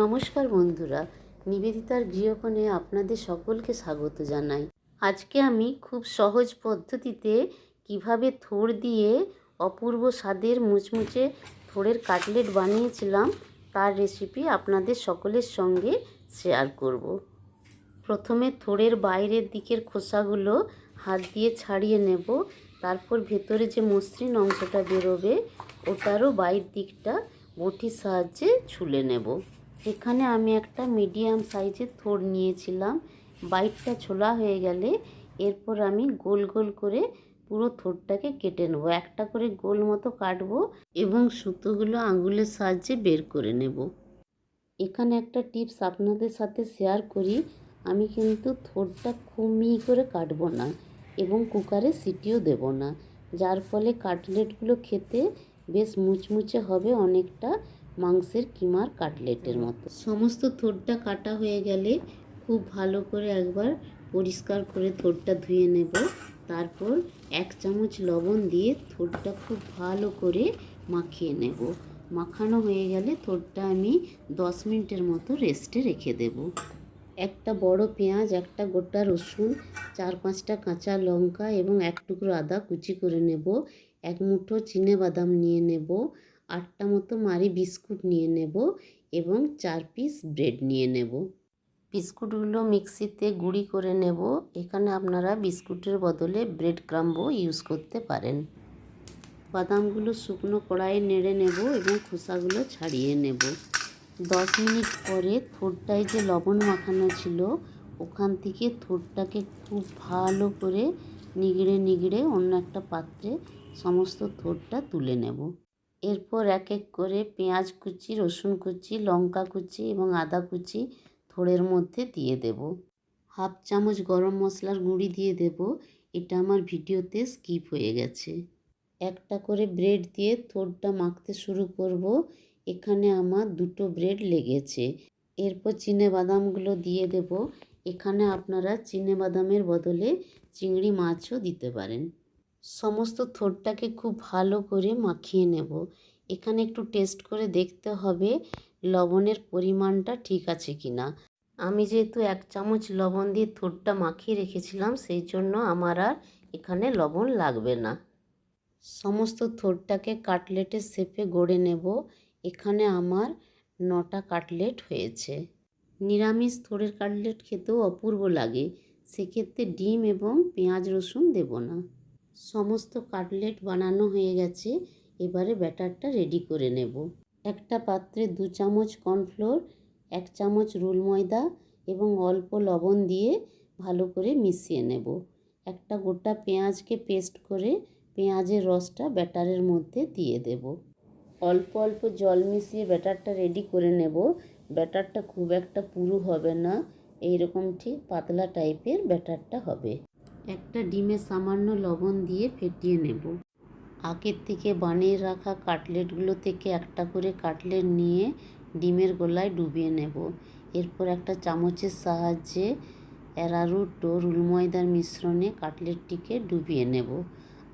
নমস্কার বন্ধুরা, নিবেদিতার গৃহকোণে আপনাদের সকলকে স্বাগত জানাই আজকে আমি খুব সহজ পদ্ধতিতে কীভাবে থোড় দিয়ে অপূর্ব স্বাদের মুচমুচে থোড়ের কাটলেট বানিয়েছিলাম, তার রেসিপি আপনাদের সকলের সঙ্গে শেয়ার করব। প্রথমে থোড়ের বাইরের দিকের খোসাগুলো হাত দিয়ে ছাড়িয়ে নেব, তারপর ভেতরে যে মসৃণ অংশটা বেরোবে, ওটারও বাইর দিকটা বটির সাহায্যে ছুলে নেব এখানে আমি একটা মিডিয়াম সাইজের থোড় নিয়েছিলাম। বাইটটা ছোলা হয়ে গেলে এরপর আমি গোল গোল করে পুরো থোড়টাকে কেটে নেব। একটা করে গোল মতো কাটবো এবং সুতোগুলো আঙুলের সাহায্যে বের করে নেব। এখানে একটা টিপস আপনাদের সাথে শেয়ার করি। আমি কিন্তু থোড়টা খুব করে কাটবো না এবং কুকারে সিটিও দেব না। যার ফলে কাটলেটগুলো খেতে বেশ মুচমুচে হবে অনেকটা। মাংসের কিমার কাটলেটের মতো। সমস্ত থোড়টা কাটা হয়ে গেলে খুব ভালো করে একবার পরিষ্কার করে থোড়টা ধুয়ে নেব। তারপর এক চামচ লবণ দিয়ে থোড়টা খুব ভালো করে মাখিয়ে নেব। মাখানো হয়ে গেলে থোড়টা আমি দশ মিনিটের মতো রেস্টে রেখে দেব। একটা বড় পেঁয়াজ, একটা গোটা রসুন, চার পাঁচটা কাঁচা লঙ্কা এবং এক টুকরো আদা কুচি করে নেব। এক মুঠো চিনে বাদাম নিয়ে নেব, আটটা মতো মারি বিস্কুট নিয়ে নেব এবং চার পিস ব্রেড নিয়ে নেব। বিস্কুটগুলো মিক্সিতে গুঁড়ি করে নেব। এখানে আপনারা বিস্কুটের বদলে ব্রেড ক্রাম্বও ইউজ করতে পারেন। বাদামগুলো শুকনো কড়াইয়ে নেড়ে নেব এবং খোসাগুলো ছাড়িয়ে নেব। দশ মিনিট পরে থোড়টায় যে লবণ মাখানো ছিল, ওখান থেকে থোড়টাকে খুব ভালো করে নিগড়ে নিগড়ে অন্য একটা পাত্রে সমস্ত থোড়টা তুলে নেব। এরপর এক এক করে পেঁয়াজ কুচি, রসুন কুচি, লঙ্কা কুচি এবং আদা কুচি থোড়ের মধ্যে দিয়ে দেব। হাফ চামচ গরম মশলার গুঁড়ি দিয়ে দেব। এটা আমার ভিডিওতে স্কিপ হয়ে গেছে। একটা করে ব্রেড দিয়ে থোড়টা মাখতে শুরু করব। এখানে আমার দুটো ব্রেড লেগেছে। এরপর চিনে বাদামগুলো দিয়ে দেব। এখানে আপনারা চিনে বাদামের বদলে চিংড়ি মাছও দিতে পারেন। সমস্ত থোড়টাকে খুব ভালো করে মাখিয়ে নেব। এখানে একটু টেস্ট করে দেখতে হবে লবণের পরিমাণটা ঠিক আছে কি না আমি যেহেতু এক চামচ লবণ দিয়ে থোড়টা মাখিয়ে রেখেছিলাম, সেই জন্য আমার আর এখানে লবণ লাগবে না। সমস্ত থোড়টাকে কাটলেটের শেপে গড়ে নেব। এখানে আমার নটা কাটলেট হয়েছে। নিরামিষ থোড়ের কাটলেট খেতেও অপূর্ব লাগে। সেক্ষেত্রে ডিম এবং পেঁয়াজ রসুন দেব না। সমস্ত কাটলেট বানানো হয়ে গেছে, এবারে ব্যাটারটা রেডি করে নেব। একটা পাত্রে দু চামচ কর্নফ্লোর এক চামচ রুল ময়দা এবং অল্প লবণ দিয়ে ভালো করে মিশিয়ে নেব। একটা গোটা পেঁয়াজকে পেস্ট করে পেঁয়াজের রসটা ব্যাটারের মধ্যে দিয়ে দেব। অল্প অল্প জল মিশিয়ে ব্যাটারটা রেডি করে নেব। ব্যাটারটা খুব একটা পুরু হবে না, এইরকম ঠিক পাতলা টাইপের ব্যাটারটা হবে। একটা ডিমে সামান্য লবণ দিয়ে ফেটিয়ে নেব। আগের থেকে বানিয়ে রাখা কাটলেটগুলো থেকে একটা করে কাটলেট নিয়ে ডিমের গোলায় ডুবিয়ে নেব। এরপর একটা চামচের সাহায্যে অ্যারারুট ও রুল ময়দার মিশ্রণে কাটলেটটিকে ডুবিয়ে নেব।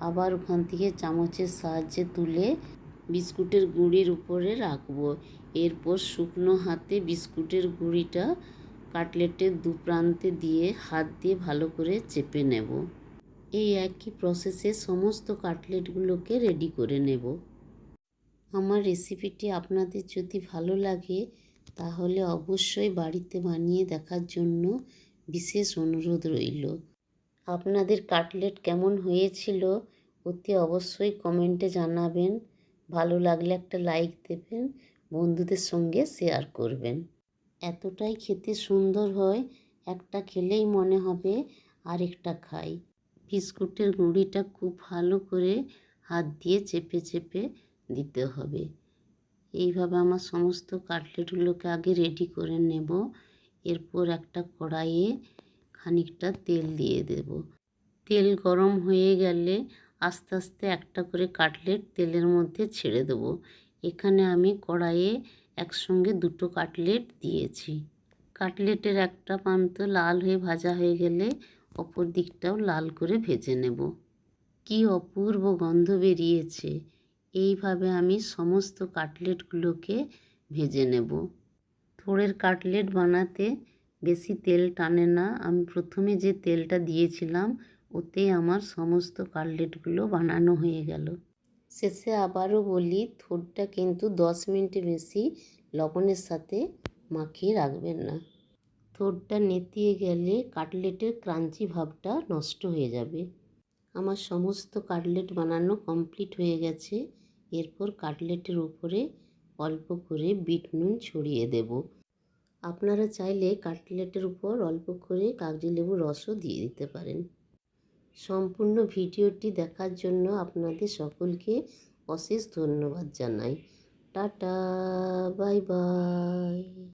আবার ওখান থেকে চামচের সাহায্যে তুলে বিস্কুটের গুঁড়ির উপরে রাখব। এরপর শুকনো হাতে বিস্কুটের গুঁড়িটা কাটলেটের দু প্রান্তে দিয়ে হাত দিয়ে ভালো করে চেপে নেব। এই একই প্রসেসে সমস্ত কাটলেটগুলোকে রেডি করে নেব। আমার রেসিপিটি আপনাদের যদি ভালো লাগে, তাহলে অবশ্যই বাড়িতে বানিয়ে দেখার জন্য বিশেষ অনুরোধ রইল। আপনাদের কাটলেট কেমন হয়েছিল, অতি অবশ্যই কমেন্টে জানাবেন। ভালো লাগলে একটা লাইক দেবেন, বন্ধুদের সঙ্গে শেয়ার করবেন। এতটাই খেতে সুন্দর হয়, একটা খেলেই মনে হবে আরেকটা খাই। বিস্কুটের গুঁড়িটা খুব ভালো করে হাত দিয়ে চেপে চেপে দিতে হবে। এইভাবে আমার সমস্ত কাটলেটগুলোকে আগে রেডি করে নেব, এরপর একটা কড়াইয়ে খানিকটা তেল দিয়ে দেব। তেল গরম হয়ে গেলে আস্তে আস্তে একটা করে কাটলেট তেলের মধ্যে ছেড়ে দেবো। এখানে আমি কড়াইয়ে একসঙ্গে দুটো কাটলেট দিয়েছি। কাটলেটের একটা প্রান্ত লাল হয়ে ভাজা হয়ে গেলে অপর দিকটাও লাল করে ভেজে নেব। কি অপূর্ব গন্ধ বেরিয়েছে। এইভাবে আমি সমস্ত কাটলেটগুলোকে ভেজে নেব। থোড়ের কাটলেট বানাতে বেশি তেল টানে না। আমি প্রথমে যে তেলটা দিয়েছিলাম ওতে আমার সমস্ত কাটলেটগুলো বানানো হয়ে গেল। শেষে আবারও বলি থোড়টা কিন্তু দশ মিনিটের বেশি লবণের সাথে মাখিয়ে রাখবেন না। থোড়টা নেতিয়ে গেলে কাটলেটের ক্রাঞ্চি ভাবটা নষ্ট হয়ে যাবে। আমার সমস্ত কাটলেট বানানো কমপ্লিট হয়ে গেছে। এরপর কাটলেটের উপরে অল্প করে বিট নুন ছড়িয়ে দেব। আপনারা চাইলে কাটলেটের উপর অল্প করে কাগজি লেবুর রসও দিয়ে দিতে পারেন। সম্পূর্ণ ভিডিওটি দেখার জন্য আপনাদের সকলকে অশেষ ধন্যবাদ জানাই। Tata bye bye.